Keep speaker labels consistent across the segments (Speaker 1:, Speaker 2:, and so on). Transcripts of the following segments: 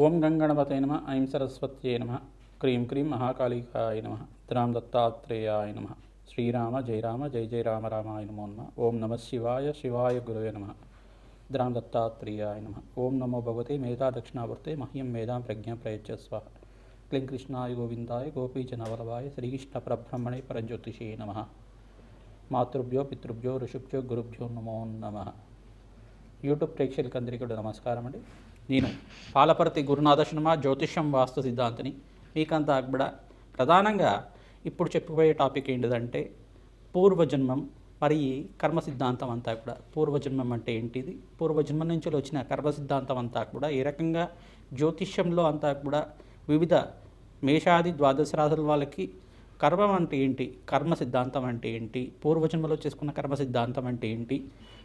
Speaker 1: ఓం గంగణపతే నమ ఐం సరస్వత్యే నమ క్రీం క్రీం మహాకాళికాయ నమ రామ్ దత్తాత్రేయాయ నమ శ్రీరామ జయరామ జయ జయ రామ రామాయ నమో నమ ఓం నమ శివాయ శివాయ గురవే నమ రామ్ దత్తాత్రేయాయ నమ ఓం నమో భగవతే మేధా దక్షిణావర్తే మహ్యం మేధాం ప్రజ్ఞ ప్రయచ్చస్వ క్లీం కృష్ణాయ గోవిందాయ గోపీజనవల్లభాయ శ్రీకృష్ణ పరబ్రహ్మణే పరంజ్యోతిషే నమ మాతృభ్యో పితృభ్యో ఋషుభ్యో గురుభ్యో నమో నమ. యూట్యూబ్ ప్రేక్షకులకు అందరికీ కూడా నమస్కారం అండి నేను పాలపర్తి గురునాథ శర్మ జ్యోతిష్యం వాస్తు సిద్ధాంతిని మీకంతా కూడా ప్రధానంగా ఇప్పుడు చెప్పబోయే టాపిక్ ఏంటిదంటే పూర్వజన్మం మరి కర్మ సిద్ధాంతం అంతా కూడా. పూర్వజన్మం అంటే ఏంటిది? పూర్వజన్మం నుంచి వచ్చిన కర్మ సిద్ధాంతం అంతా కూడా ఏ రకంగా? జ్యోతిష్యంలో అంతా కూడా వివిధ మేషాది ద్వాదశ రాశుల వాళ్ళకి కర్మం అంటే ఏంటి? కర్మ సిద్ధాంతం అంటే ఏంటి? పూర్వజన్మలో చేసుకున్న కర్మ సిద్ధాంతం అంటే ఏంటి?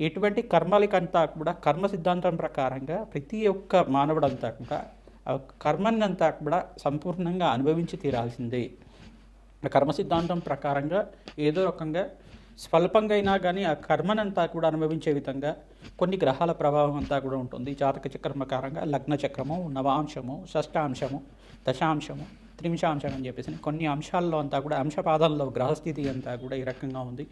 Speaker 1: ఎటువంటి కర్మలకంతా కూడా కర్మ సిద్ధాంతం ప్రకారంగా ప్రతి ఒక్క మానవుడంతా కూడా ఆ కర్మనంతా కూడా సంపూర్ణంగా అనుభవించి తీరాల్సిందే. ఆ కర్మ సిద్ధాంతం ప్రకారంగా ఏదో రకంగా స్వల్పంగా అయినా కానీ ఆ కర్మనంతా కూడా అనుభవించే విధంగా కొన్ని గ్రహాల ప్రభావం అంతా కూడా ఉంటుంది. జాతక చక్రం ప్రకారంగా లగ్న చక్రము నవాంశము షష్టాంశము దశాంశము త్రింశాంశం అని చెప్పేసి కొన్ని అంశాల్లో అంతా కూడా అంశపాదాల్లో గ్రహస్థితి అంతా కూడా ఈ రకంగా ఉంది.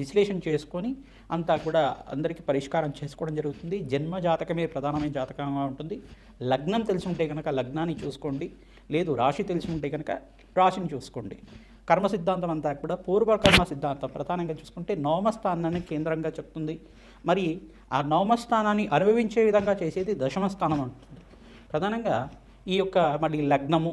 Speaker 1: విశ్లేషణ చేసుకొని అంతా కూడా అందరికీ పరిష్కారం చేసుకోవడం జరుగుతుంది. జన్మ జాతకమే ప్రధానమైన జాతకంగా ఉంటుంది. లగ్నం తెలిసి ఉంటే కనుక లగ్నాన్ని చూసుకోండి. లేదు రాశి తెలిసి ఉంటే కనుక రాశిని చూసుకోండి. కర్మ సిద్ధాంతం అంతా కూడా పూర్వ కర్మ సిద్ధాంతం ప్రధానంగా చూసుకుంటే నవమస్థానాన్ని కేంద్రంగా చెప్తుంది. మరి ఆ నవమస్థానాన్ని అనుభవించే విధంగా చేసేది దశమ స్థానం అంటుంది. ప్రధానంగా ఈ యొక్క మళ్ళీ లగ్నము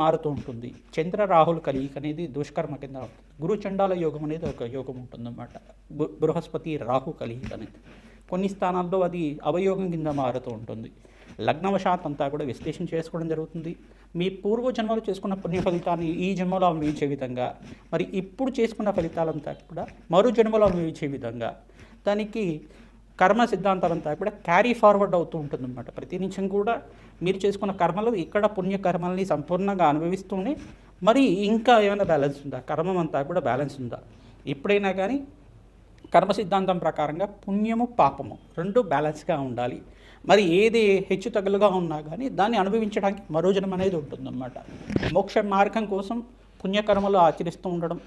Speaker 1: మారుతూ ఉంటుంది. చంద్ర రాహుల్ కలయిక అనేది దుష్కర్మ కింద ఉంటుంది. గురు చండాల యోగం అనేది ఒక యోగం ఉంటుందన్నమాట. బృహస్పతి రాహు కలయిక అనేది. కొన్ని స్థానాల్లో అది అవయోగం కింద మారుతూ ఉంటుంది. లగ్నవశాత్ అంతా కూడా విశ్లేషణ చేసుకోవడం జరుగుతుంది. మీ పూర్వ జన్మలో చేసుకున్న పుణ్య ఫలితాన్ని ఈ జన్మలో అనుభవించే విధంగా మరి ఇప్పుడు చేసుకున్న ఫలితాలంతా కూడా మరో జన్మలో అనుభవించే విధంగా దానికి కర్మ సిద్ధాంతం అంతా కూడా క్యారీ ఫార్వర్డ్ అవుతూ ఉంటుందన్నమాట. ప్రతి నిమిషం కూడా మీరు చేసుకున్న కర్మలు ఇక్కడ పుణ్యకర్మల్ని సంపూర్ణంగా అనుభవిస్తూనే మరి ఇంకా ఏమైనా బ్యాలెన్స్ ఉందా? కర్మం అంతా కూడా బ్యాలెన్స్ ఉందా? ఎప్పుడైనా కానీ కర్మ సిద్ధాంతం ప్రకారంగా పుణ్యము పాపము రెండు బ్యాలెన్స్గా ఉండాలి. మరి ఏది హెచ్చు తగులుగా ఉన్నా కానీ దాన్ని అనుభవించడానికి మరో అనేది ఉంటుందన్నమాట. మోక్ష మార్గం కోసం పుణ్యకర్మలు ఆచరిస్తూ ఉండడం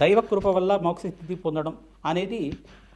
Speaker 1: దైవ కృప వల్ల మోక్ష స్థితి పొందడం అనేది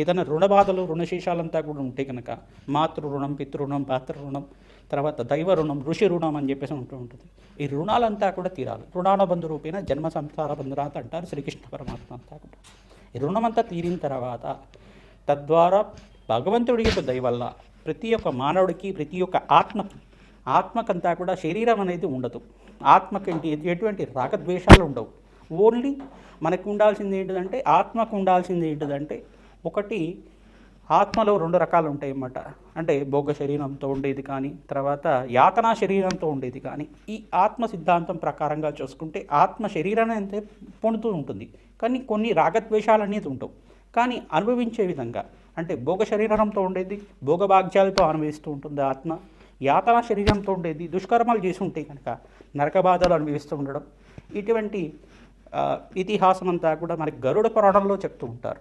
Speaker 1: ఏదైనా రుణ బాధలు రుణశేషాలంతా కూడా ఉంటే కనుక మాతృ రుణం పితృణం పాత్ర రుణం తర్వాత దైవ రుణం ఋషి రుణం అని చెప్పేసి ఉంటూ ఉంటుంది. ఈ రుణాలంతా కూడా తీరాలి. రుణానుబంధు రూపేణ జన్మ సంసార బంధురాత అంటారు శ్రీకృష్ణ పరమాత్మ అంతా కూడా. ఈ రుణమంతా తీరిన తర్వాత తద్వారా భగవంతుడి యొక్క దయవల్ల ప్రతి ఒక్క మానవుడికి ప్రతి ఒక్క ఆత్మకి ఆత్మకంతా కూడా శరీరం అనేది ఉండదు. ఆత్మకి ఎటువంటి రాగద్వేషాలు ఉండవు. ఓన్లీ మనకు ఉండాల్సింది ఏంటిదంటే ఆత్మకు ఉండాల్సింది ఏంటిదంటే ఒకటి ఆత్మలో రెండు రకాలు ఉంటాయి అన్నమాట అంటే భోగ శరీరంతో ఉండేది కానీ తర్వాత యాతనా శరీరంతో ఉండేది కానీ ఈ ఆత్మ సిద్ధాంతం ప్రకారంగా చూసుకుంటే ఆత్మ శరీరాన్ని అంతే పొందుతూ ఉంటుంది. కానీ కొన్ని రాగద్వేషాలు అనేది ఉంటావు కానీ అనుభవించే విధంగా అంటే భోగ శరీరంతో ఉండేది భోగభాగ్యాలతో అనుభవిస్తూ ఉంటుంది ఆత్మ యాతనా శరీరంతో ఉండేది దుష్కర్మాలు చేసి ఉంటాయి కనుక నరక బాధలు అనుభవిస్తూ ఉండడం. ఇటువంటి ఇతిహాసం అంతా కూడా మనకి గరుడ పురాణంలో చెప్తూ ఉంటారు.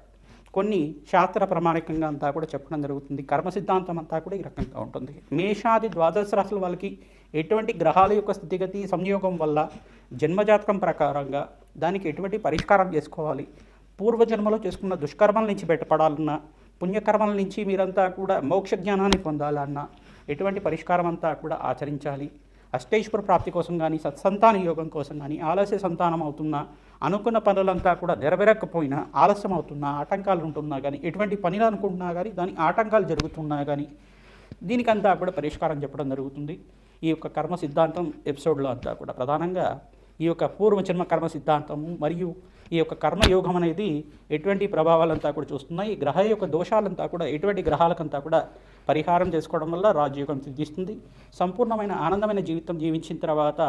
Speaker 1: కొన్ని శాస్త్ర ప్రామాణికంగా అంతా కూడా చెప్పడం జరుగుతుంది. కర్మ సిద్ధాంతం అంతా కూడా ఈ రకంగా ఉంటుంది. మేషాది ద్వాదశ రాశుల వాళ్ళకి ఎటువంటి గ్రహాల యొక్క స్థితిగతి సంయోగం వల్ల జన్మజాతకం ప్రకారంగా దానికి ఎటువంటి పరిష్కారం చేసుకోవాలి? పూర్వజన్మలో చేసుకున్న దుష్కర్మల నుంచి బయటపడాలన్నా పుణ్యకర్మల నుంచి మీరంతా కూడా మోక్ష జ్ఞానాన్ని పొందాలన్నా ఎటువంటి పరిష్కారం అంతా కూడా ఆచరించాలి. అష్టేశ్వర ప్రాప్తి కోసం కానీ సత్సంతాన యోగం కోసం కానీ ఆలస్య సంతానం అవుతున్నా అనుకున్న పనులంతా కూడా నెరవేరకపోయినా ఆలస్యం అవుతున్నా ఆటంకాలు ఉంటున్నా కానీ ఎటువంటి పనిలు అనుకుంటున్నా కానీ దాని ఆటంకాలు జరుగుతున్నా కానీ దీనికంతా కూడా పరిష్కారం చెప్పడం జరుగుతుంది. ఈ యొక్క కర్మ సిద్ధాంతం ఎపిసోడ్లో అంతా కూడా ప్రధానంగా ఈ యొక్క పూర్వజన్మ కర్మ సిద్ధాంతము మరియు ఈ యొక్క కర్మయోగం అనేది ఎటువంటి ప్రభావాలంతా కూడా చూస్తున్నాయి. గ్రహ యొక్క దోషాలంతా కూడా ఎటువంటి గ్రహాలకంతా కూడా పరిహారం చేసుకోవడం వల్ల రాజయోగం సిద్ధిస్తుంది. సంపూర్ణమైన ఆనందమైన జీవితం జీవించిన తర్వాత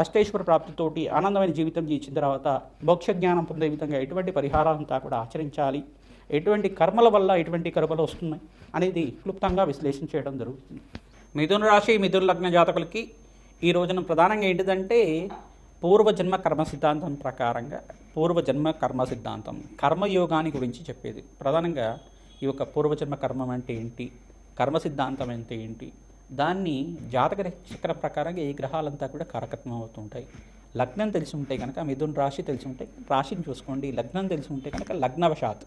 Speaker 1: అష్టేశ్వర ప్రాప్తితోటి ఆనందమైన జీవితం జీవించిన తర్వాత మోక్ష జ్ఞానం పొందే విధంగా ఎటువంటి పరిహారాలంతా కూడా ఆచరించాలి. ఎటువంటి కర్మల వల్ల ఎటువంటి కర్మలు వస్తున్నాయి అనేది క్లుప్తంగా విశ్లేషణ చేయడం జరుగుతుంది. మిథున రాశి మిథున లగ్న జాతకులకి ఈ రోజున ప్రధానంగా ఏంటిదంటే పూర్వజన్మ కర్మ సిద్ధాంతం ప్రకారంగా పూర్వజన్మ కర్మ సిద్ధాంతం కర్మయోగాని గురించి చెప్పేది. ప్రధానంగా ఈ యొక్క పూర్వజన్మ కర్మం అంటే ఏంటి? కర్మ సిద్ధాంతం అంటే ఏంటి? దాన్ని జాతక చక్ర ప్రకారంగా ఈ గ్రహాలంతా కూడా కారకత్వం అవుతుంటాయి లగ్నం తెలిసి ఉంటే కనుక మిథున్ రాశి తెలిసి ఉంటే రాశిని చూసుకోండి. లగ్నం తెలిసి ఉంటే కనుక లగ్నవశాత్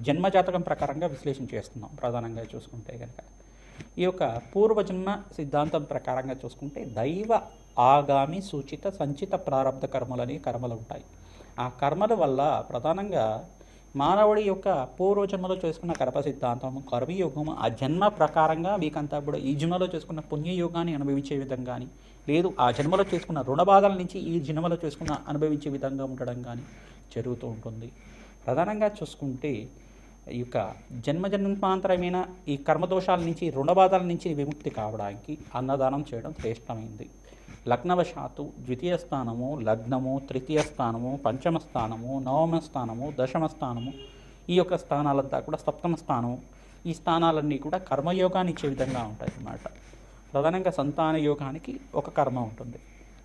Speaker 1: జన్మజాతకం ప్రకారంగా విశ్లేషణ చేస్తున్నాం ప్రధానంగా చూసుకుంటే కనుక ఈ యొక్క పూర్వజన్మ సిద్ధాంతం ప్రకారంగా చూసుకుంటే దైవ ఆగామి సూచిత సంచిత ప్రారంధ కర్మలని కర్మలు ఉంటాయి. ఆ కర్మల వల్ల ప్రధానంగా మానవుడి యొక్క పూర్వజన్మలో చేసుకున్న కర్మ సిద్ధాంతం కర్మయోగం ఆ జన్మ ప్రకారంగా మీకంతా కూడా ఈ జన్మలో చేసుకున్న పుణ్యయోగాన్ని అనుభవించే విధంగా కానీ లేదు ఆ జన్మలో చేసుకున్న రుణ బాధల నుంచి ఈ జన్మలో చేసుకున్న అనుభవించే విధంగా ఉండడం కానీ జరుగుతూ ఉంటుంది. ప్రధానంగా చూసుకుంటే ఈ యొక్క జన్మజన్మాంతరమైన ఈ కర్మదోషాల నుంచి రుణబాధల నుంచి విముక్తి కావడానికి అన్నదానం చేయడం శ్రేష్టమైంది. లగ్నవశాత్తు ద్వితీయ స్థానము లగ్నము తృతీయ స్థానము పంచమ స్థానము నవమ స్థానము దశమ స్థానము ఈ యొక్క స్థానాలంతా కూడా సప్తమ స్థానము. ఈ స్థానాలన్నీ కూడా కర్మయోగాన్ని ఇచ్చే విధంగా ఉంటాయి అన్నమాట. ప్రధానంగా సంతాన యోగానికి ఒక కర్మ ఉంటుంది.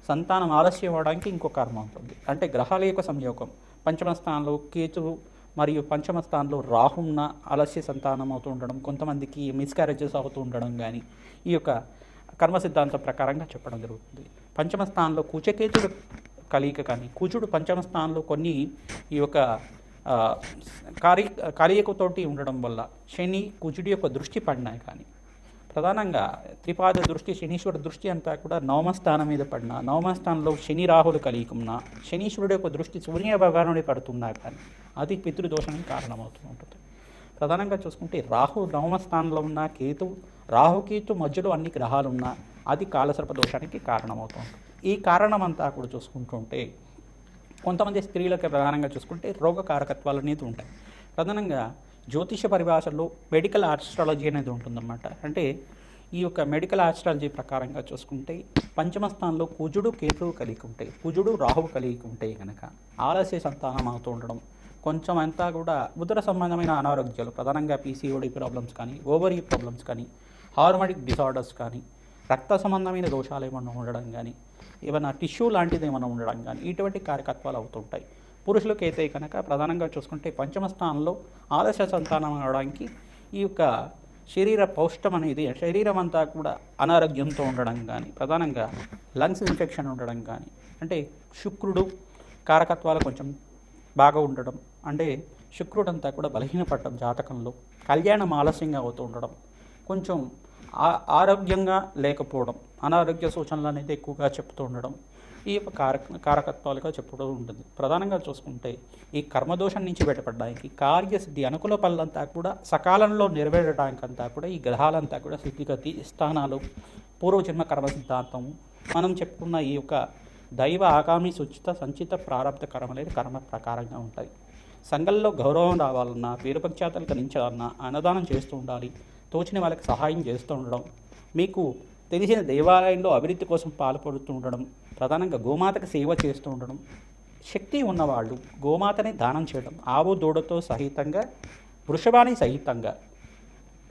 Speaker 1: సంతానం ఆలస్యం అవ్వడానికి ఇంకో కర్మ ఉంటుంది. అంటే గ్రహాల యొక్క సంయోగం. పంచమ స్థానంలో కేతువు మరియు పంచమ స్థానంలో రాహున్న ఆలస్య సంతానం అవుతూ ఉండడం కొంతమందికి మిస్క్యారేజెస్ అవుతూ ఉండడం కానీ ఈ యొక్క కర్మ సిద్ధాంతం ప్రకారంగా చెప్పడం జరుగుతుంది. పంచమ స్థానంలో కూచకేతుడు కలియిక కానీ కూచుడు పంచమ స్థానంలో కొన్ని ఈ యొక్క కారి కలియకతోటి ఉండడం వల్ల శని కుజుడి యొక్క దృష్టి పడినాయి కానీ ప్రధానంగా త్రిపాద దృష్టి శనీశ్వరుడు దృష్టి అంతా కూడా నవమ స్థానం మీద పడిన నవమ స్థానంలో శని రాహులు కలియకున్నా శనీశ్వరుడు యొక్క దృష్టి సూర్య భగవానుడి పడుతున్నా కానీ అది పితృదోషానికి కారణమవుతూ ఉంటుంది. ప్రధానంగా చూసుకుంటే రాహు నవమ స్థానంలో ఉన్న కేతు రాహుకేతు మధ్యలో అన్ని గ్రహాలు ఉన్నా అది కాలసర్ప దోషానికి కారణమవుతుంది. ఈ కారణం అంతా కూడా చూసుకుంటుంటే కొంతమంది స్త్రీలకు ప్రధానంగా చూసుకుంటే రోగకారకత్వాలు అనేది ఉంటాయి. ప్రధానంగా జ్యోతిష పరిభాషలో మెడికల్ ఆస్ట్రాలజీ అనేది ఉంటుందన్నమాట. అంటే ఈ యొక్క మెడికల్ ఆస్ట్రాలజీ ప్రకారంగా చూసుకుంటే పంచమ స్థానంలో కుజుడు కేతువు కలిగి ఉంటాయి కుజుడు రాహువు కలిగి ఉంటాయి కనుక ఆలస్య సంతానం అవుతూ ఉండడం కొంచెం అంతా కూడా ఉదర సంబంధమైన అనారోగ్యాలు ప్రధానంగా పీసీఓడి ప్రాబ్లమ్స్ కానీ ఓవరీ ప్రాబ్లమ్స్ కానీ హార్మోనిక్ డిసార్డర్స్ కానీ రక్త సంబంధమైన దోషాలు ఏమైనా ఉండడం కానీ ఏమైనా టిష్యూ లాంటిది ఏమైనా ఉండడం కానీ ఇటువంటి కార్యకత్వాలు అవుతుంటాయి. పురుషులకు అయితే కనుక ప్రధానంగా చూసుకుంటే పంచమ స్థానంలో ఆలస్య సంతానం అవడానికి ఈ యొక్క శరీర పౌష్టం అనేది శరీరం అంతా కూడా అనారోగ్యంతో ఉండడం కానీ ప్రధానంగా లంగ్స్ ఇన్ఫెక్షన్ ఉండడం కానీ అంటే శుక్రుడు కారకత్వాలు కొంచెం బాగా ఉండడం. అంటే శుక్రుడు అంతా కూడా బలహీనపడడం జాతకంలో. కళ్యాణం ఆలస్యంగా అవుతూ ఉండడం. కొంచెం ఆ- ఆరోగ్యంగా లేకపోవడం. అనారోగ్య సూచనలు అనేది ఎక్కువగా చెప్తూ ఉండడం. ఈ యొక్క కారక కారకత్వాలుగా చెప్పడం ఉంటుంది. ప్రధానంగా చూసుకుంటే ఈ కర్మదోషం నుంచి బయటపడడానికి కార్యసిద్ధి అనుకూల పనులంతా కూడా సకాలంలో నెరవేరడానికి అంతా కూడా ఈ గ్రహాలంతా కూడా స్థితిగతి స్థానాలు పూర్వజన్మ కర్మ సిద్ధాంతము. మనం చెప్పుకున్న ఈ యొక్క దైవ ఆగామి సుచిత సంచిత ప్రారంభ కర్మ అనేది కర్మ ప్రకారంగా ఉంటాయి. సంఘంలో గౌరవం రావాలన్నా వీరపక్షాతలు కలించాలన్నా అన్నదానం చేస్తూ ఉండాలి తోచిన వాళ్ళకి సహాయం చేస్తూ ఉండడం మీకు తెలిసిన దేవాలయంలో అభివృద్ధి కోసం పాల్పడుతూ ఉండడం ప్రధానంగా గోమాతకు సేవ చేస్తూ ఉండడం శక్తి ఉన్నవాళ్ళు గోమాతని దానం చేయడం ఆవు దూడతో సహితంగా వృషభాని సహితంగా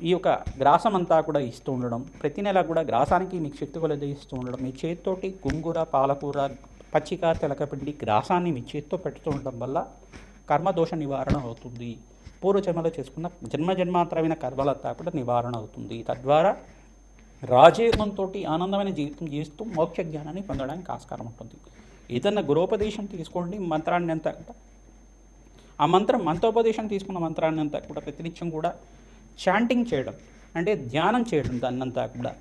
Speaker 1: ఈ యొక్క గ్రాసం అంతా కూడా ఇస్తూ ఉండడం ప్రతి నెల కూడా గ్రాసానికి మీకు శక్తి కొలది ఇస్తూ ఉండడం మీ చేతితోటి గుంగూర పాలకూర పచ్చిక తెలకపిండి గ్రాసాన్ని మీ చేతితో పెడుతూ ఉండడం వల్ల కర్మదోష నివారణ అవుతుంది. పూర్వజన్మలో చేసుకున్న జన్మ జన్మాంతరమైన కర్మలంతా కూడా నివారణ అవుతుంది. తద్వారా రాజయోగంతో ఆనందమైన జీవితం చేస్తూ మోక్ష జ్ఞానాన్ని పొందడానికి ఆస్కారం ఉంటుంది. ఏదన్నా గురోపదేశం తీసుకోండి మంత్రాన్ని అంతా కూడా. ఆ మంత్రం మంత్రోపదేశం తీసుకున్న మంత్రాన్ని అంతా కూడా ప్రతినిత్యం కూడా చాంటింగ్ చేయడం అంటే ధ్యానం చేయడం దాన్నంతా కూడా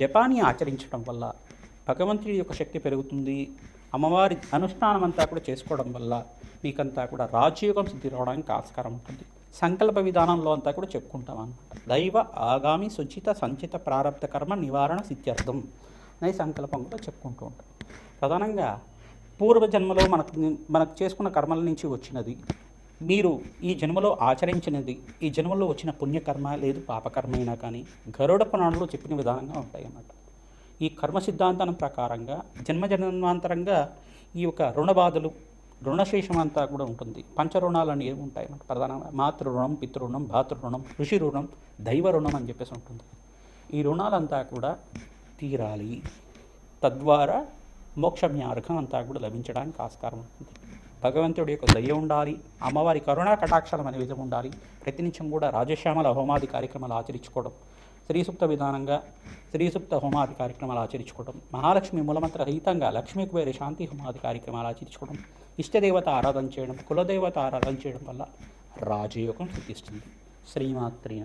Speaker 1: జపాన్ని ఆచరించడం వల్ల భగవంతుడి యొక్క శక్తి పెరుగుతుంది అమ్మవారి అనుష్ఠానం అంతా కూడా చేసుకోవడం వల్ల మీకంతా కూడా రాజయోగం సిద్ధి రావడానికి ఆస్కారం ఉంటుంది. సంకల్ప విధానంలో అంతా కూడా చెప్పుకుంటాం అనమాట దైవ ఆగామి సుచిత సంచిత ప్రారంభ కర్మ నివారణ సిద్ధ్యర్థం అనే సంకల్పం కూడా చెప్పుకుంటూ ఉంటాం. ప్రధానంగా పూర్వజన్మలో మనకు మనకు చేసుకున్న కర్మల నుంచి వచ్చినది మీరు ఈ జన్మలో ఆచరించినది ఈ జన్మలో వచ్చిన పుణ్యకర్మ లేదు పాపకర్మ అయినా కానీ గరుడ పురాణంలో చెప్పిన విధానంగా ఉంటాయి అన్నమాట ఈ కర్మ సిద్ధాంతం ప్రకారంగా జన్మజన్మాంతరంగా ఈ యొక్క రుణబాధలు రుణశేషం అంతా కూడా ఉంటుంది. పంచరుణాలు అనేవి ఉంటాయి అన్నమాట ప్రధానంగా మాతృరుణం పితృరుణం భాతృరుణం ఋషి రుణం దైవ రుణం అని చెప్పేసి ఉంటుంది. ఈ రుణాలంతా కూడా తీరాలి. తద్వారా మోక్ష మార్గం అంతా కూడా లభించడానికి ఆస్కారం ఉంటుంది. భగవంతుడి యొక్క దయ ఉండాలి అమ్మవారి కరుణా కటాక్షాలు అనే విధం ఉండాలి. ప్రతినిత్యం కూడా రాజశ్యామల హోమాది కార్యక్రమాలు ఆచరించుకోవడం శ్రీసుప్త విధానంగా శ్రీసుప్త హోమాది కార్యక్రమాలు ఆచరించుకోవడం మహాలక్ష్మి మూలమంత్ర రహితంగా లక్ష్మీ వేరే శాంతి హోమాది కార్యక్రమాలు ఆచరించుకోవడం ఇష్టదేవత ఆరాధన చేయడం కులదేవత ఆరాధన చేయడం వల్ల రాజయోగం సిద్ధిస్తుంది. శ్రీమాత్రి